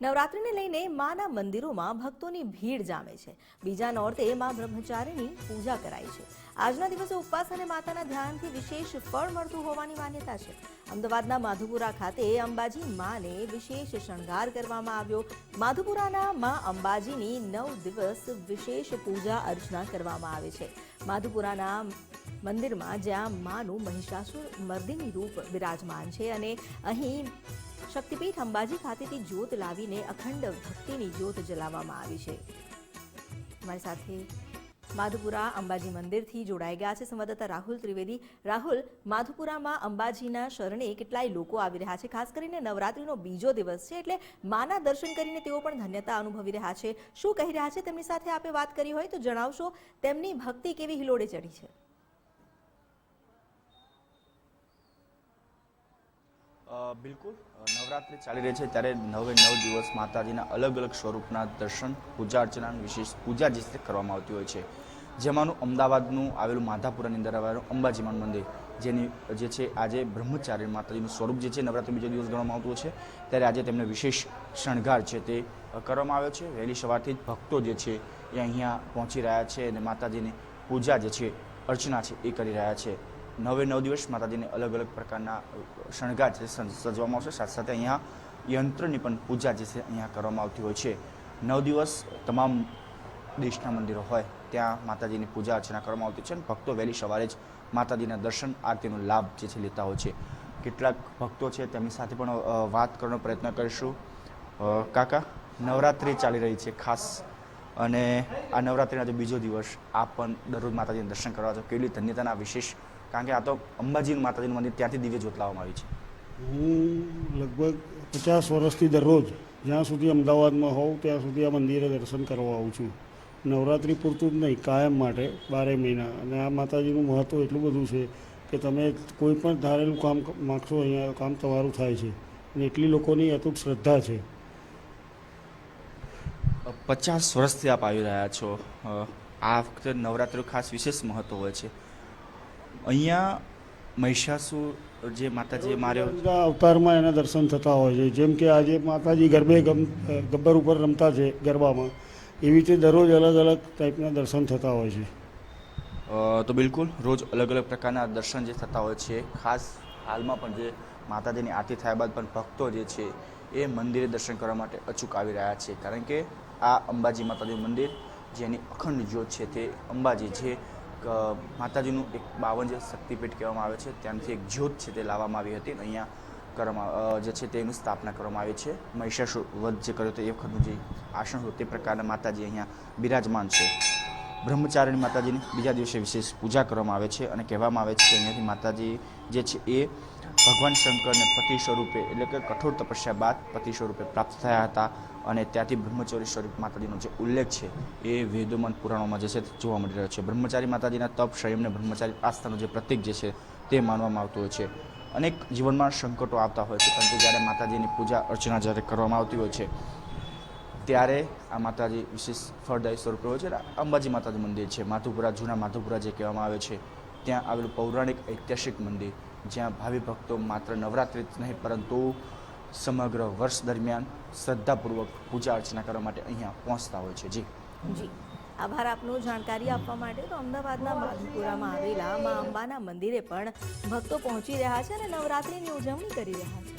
નવરાત્રિને લઈને માના મંદિરોમાં ભક્તોની ભીડ જામે છે. બીજા નોરતે માં બ્રહ્મચારીની પૂજા કરાય છે. આજના દિવસે ઉપવાસ અને માતાના ધ્યાનથી વિશેષ ફળ મળતું હોવાની માન્યતા છે. અમદાવાદના માધુપુરા ખાતે અંબાજી માને વિશેષ શણગાર કરવામાં આવ્યો. માધુપુરાના માં અંબાજીની નવ દિવસ વિશેષ પૂજા અર્ચના કરવામાં આવે છે. માધુપુરાના મંદિરમાં જ્યાં માનું મહિષાસુર મર્દિની રૂપ બિરાજમાન છે અને અહીં શક્તિપીઠ અંબાજી ખાતેથી જ્યોત લાવીને અખંડ ભક્તિની જ્યોત જલાવવામાં આવી છે. અમારી સાથે માધુપુરા અંબાજી મંદિરથી જોડાઈ ગયા છે સંવાદદાતા રાહુલ ત્રિવેદી. રાહુલ, માધુપુરામાં અંબાજીના શરણે કેટલાય લોકો આવી રહ્યા છે, ખાસ કરીને નવરાત્રીનો બીજો દિવસ છે એટલે માના દર્શન કરીને તેઓ પણ ધન્યતા અનુભવી રહ્યા છે. શું કહી રહ્યા છે તેમની સાથે આપે વાત કરી હોય તો જણાવશો? તેમની ભક્તિ કેવી હિલોડે ચડી છે? બિલકુલ. નવરાત્રિ ચાલી રહી છે ત્યારે નવે નવ દિવસ માતાજીના અલગ અલગ સ્વરૂપના દર્શન, પૂજા અર્ચના વિશેષ પૂજા જે કરવામાં આવતી હોય છે. જેમાંનું અમદાવાદનું આવેલું માધાપુરાની અંદર આવેલું અંબાજીમાન મંદિર, જેની જે છે આજે બ્રહ્મચારી માતાજીનું સ્વરૂપ જે છે નવરાત્રિ બીજો દિવસ ગણવામાં આવતું છે. ત્યારે આજે તેમને વિશેષ શણગાર છે તે કરવામાં આવ્યો છે. વહેલી સવારથી જ ભક્તો જે છે એ અહીંયા પહોંચી રહ્યા છે અને માતાજીની પૂજા જે છે અર્ચના છે એ કરી રહ્યા છે. નવે નવ દિવસ માતાજીને અલગ અલગ પ્રકારના શણગાર છે સજવામાં આવશે. સાથે સાથે અહીંયા યંત્રની પણ પૂજા જે છે અહીંયા કરવામાં આવતી હોય છે. નવ દિવસ તમામ દેશના મંદિરો હોય ત્યાં માતાજીની પૂજા અર્ચના કરવામાં આવતી છે અને ભક્તો વહેલી સવારે જ માતાજીના દર્શન, આરતીનો લાભ જે છે લેતા હોય છે. કેટલાક ભક્તો છે તેમની સાથે પણ વાત કરવાનો પ્રયત્ન કરીશું. કાકા, નવરાત્રિ ચાલી રહી છે ખાસ. અને આ નવરાત્રિનો જે બીજો દિવસ. આપ પણ દરરોજ માતાજીના દર્શન કરવા છો કેટલી ધન્યતાના વિશેષ કારણ કે આ તો અંબાજી માતાજીનું મંદિર ત્યાંથી દિવ્ય જ્યોત લાવવામાં આવી છે. હું લગભગ પચાસ વર્ષથી દરરોજ જ્યાં સુધી અમદાવાદમાં હોઉં ત્યાં સુધી આ મંદિરે દર્શન કરવા આવું છું. નવરાત્રિ પૂરતું જ નહીં કાયમ માટે બારે મહિના. અને આ માતાજીનું મહત્ત્વ એટલું બધું છે કે તમે કોઈ પણ ધારેલું કામ માગશો અહીંયા કામ તમારું થાય છે. અને એટલી લોકોની અતૂટ શ્રદ્ધા છે. પચાસ વર્ષથી આપ આવી રહ્યા છો. આ વખતે નવરાત્રિ ખાસ વિશેષ મહત્ત્વ હોય છે. અહીંયા મહિષાસુર જે માતાજીએ માર્યો અવતારમાં એના દર્શન થતા હોય છે. જેમ કે આજે માતાજી ગરબે ગબ્બર ઉપર રમતા છે ગરબામાં. એવી રીતે દરરોજ અલગ અલગ ટાઈપના દર્શન થતા હોય છે. તો બિલકુલ રોજ અલગ અલગ પ્રકારના દર્શન જે થતા હોય છે. ખાસ હાલમાં પણ જે માતાજીની આરતી થયા બાદ પણ ભક્તો જે છે એ મંદિરે દર્શન કરવા માટે અચૂક આવી રહ્યા છે. કારણ કે આ અંબાજી માતાજીનું મંદિર જેની અખંડ જ્યોત છે તે અંબાજી જે અ, માતાજીનું એક બાવન જે શક્તિપીઠ કહેવામાં આવે છે ત્યાંથી એક જ્યોત છે તે લાવવામાં આવી હતી અહીંયા કરવામાં જે છે તેની સ્થાપના કરવામાં આવી છે. મહિષાસુર વધ જે કર્યો હતો એ વખતનું જે આસન હતું તે પ્રકારના માતાજી અહીંયા બિરાજમાન છે. બ્રહ્મચારિણી માતાજીની બીજા દિવસે વિશેષ પૂજા કરવામાં આવે છે અને કહેવામાં આવે છે કે અહીંયાથી માતાજી જે છે એ ભગવાન શંકરને પતિ સ્વરૂપે એટલે કે કઠોર તપસ્યા બાદ પતિ સ્વરૂપે પ્રાપ્ત થયા હતા અને ત્યાંથી બ્રહ્મચારી સ્વરૂપ માતાજીનો જે ઉલ્લેખ છે એ વેદોમાં પુરાણોમાં જે છે જોવા મળી રહ્યો છે. બ્રહ્મચારી માતાજીના તપ સંયમને બ્રહ્મચારી આસ્થાનું જે પ્રતિક જે છે તે માનવામાં આવતું હોય છે. અનેક જીવનમાં સંકટો આવતા હોય છે, પરંતુ જ્યારે માતાજીની પૂજા અર્ચના જ્યારે કરવામાં આવતી હોય છે ત્યારે આ માતાજી વિશેષ ફળદાયી સ્વરૂપે હોય છે અંબાજી માતાજી મંદિર છે, માધુપુરા, જૂના માધુપુરા જે કહેવામાં આવે છે, ત્યાં આવેલું પૌરાણિક ઐતિહાસિક મંદિર, જ્યાં ભાવિ ભક્તો માત્ર નવરાત્રિ જ નહીં, પરંતુ સમગ્ર વર્ષ દરમિયાન શ્રદ્ધાપૂર્વક પૂજા અર્ચના કરવા માટે અહીંયા પહોંચતા હોય છે. જી. જી. આભાર આપનો જાણકારી આપવા માટે તો અમદાવાદના માધુપુરામાં આવેલા મા અંબાના મંદિરે પણ ભક્તો પહોંચી રહ્યા છે અને નવરાત્રિની ઉજવણી કરી રહ્યા છે.